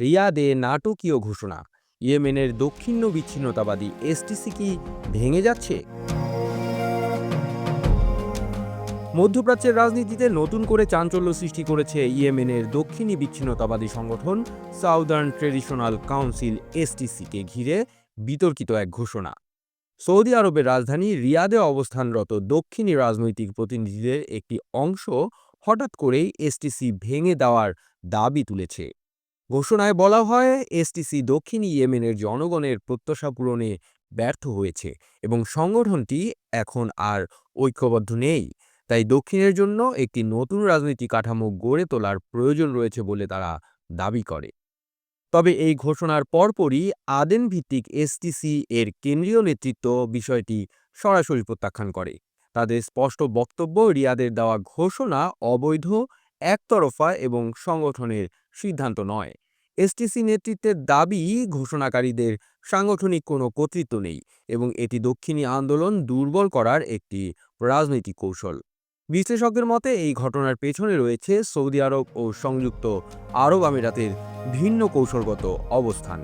রিয়াদে নাটকীয় ঘোষণা। ইয়েমেনের দক্ষিণ বিচ্ছিন্নতাবাদী এসটিসি কি ভেঙে যাচ্ছে? মধ্যপ্রাচ্যের রাজনীতিতে নতুন করে চাঞ্চল্য সৃষ্টি করেছে ইয়েমেনের দক্ষিণী বিচ্ছিন্নতাবাদী সংগঠন সাউদার্ন ট্রেডিশনাল কাউন্সিল এসটিসিকে ঘিরে বিতর্কিত এক ঘোষণা। সৌদি আরবের রাজধানী রিয়াদে অবস্থানরত দক্ষিণী রাজনৈতিক প্রতিনিধিদের একটি অংশ হঠাৎ করেই এসটিসি ভেঙে দেওয়ার দাবি তুলেছে। ঘোষণায় বলা হয় এসটিসি দক্ষিণ ইয়েমেনের জনগণের প্রত্যাশা পূরণে ব্যর্থ হয়েছে এবং সংগঠনটি এখন আর ঐক্যবদ্ধ নেই। তাই দক্ষিণের জন্য একটি নতুন রাজনৈতিক কাঠামো গড়ে তোলার প্রয়োজন রয়েছে বলে তারা দাবি করে। তবে এই ঘোষণার পরপরই আদেন ভিত্তিক এসটিসি এর কেন্দ্রীয় নেতৃত্ব বিষয়টি সরাসরি প্রত্যাখ্যান করে। তাদের স্পষ্ট বক্তব্য রিয়াদের দেওয়া ঘোষণা অবৈধ, একতরফা এবং সংগঠনের সিদ্ধান্ত নয়। এসটিসি নেতৃত্বের দাবি, ঘোষণাকারীদের সাংগঠনিক কোনো কর্তৃত্ব নেই এবং এটি দক্ষিণী আন্দোলন দুর্বল করার একটি রাজনৈতিক কৌশল। বিশ্লেষকদের মতে, এই ঘটনার পেছনে রয়েছে সৌদি আরব ও সংযুক্ত আরব আমিরাতের ভিন্ন কৌশলগত অবস্থান।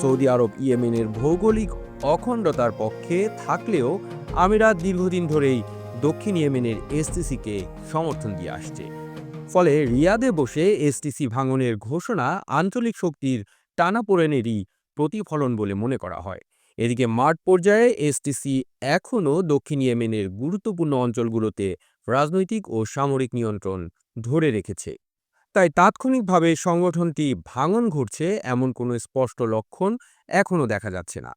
সৌদি আরব, ইয়েমেনের ভৌগোলিক অখণ্ডতার পক্ষে থাকলেও আমিরাত দীর্ঘদিন ধরেই দক্ষিণ ইয়েমেনের এসটিসিকে সমর্থন দিয়ে আসছে। ফলে রিয়াদে বসে এসটিসি ভাঙনের ঘোষণা আঞ্চলিক শক্তির টানাপোড়েনেরই প্রতিফলন বলে মনে করা হয়। এদিকে মাঠ পর্যায়ে এসটিসি এখনও দক্ষিণ ইয়েমেনের গুরুত্বপূর্ণ অঞ্চলগুলোতে রাজনৈতিক ও সামরিক নিয়ন্ত্রণ ধরে রেখেছে। তাই তাৎক্ষণিকভাবে সংগঠনটি ভাঙন ঘটছে এমন কোনো স্পষ্ট লক্ষণ এখনও দেখা যাচ্ছে না।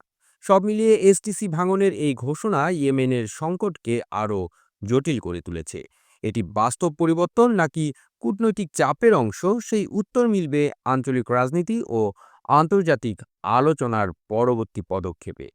সব মিলিয়ে এসটিসি ভাঙনের এই ঘোষণা ইয়েমেনের সংকটকে আরও জটিল করে তুলেছে। এটি বাস্তব পরিবর্তন নাকি কূটনৈতিক চাপের অংশ? সেই উত্তর মিলবে আঞ্চলিক রাজনীতি ও আন্তর্জাতিক আলোচনার পরবর্তী পদক্ষেপে।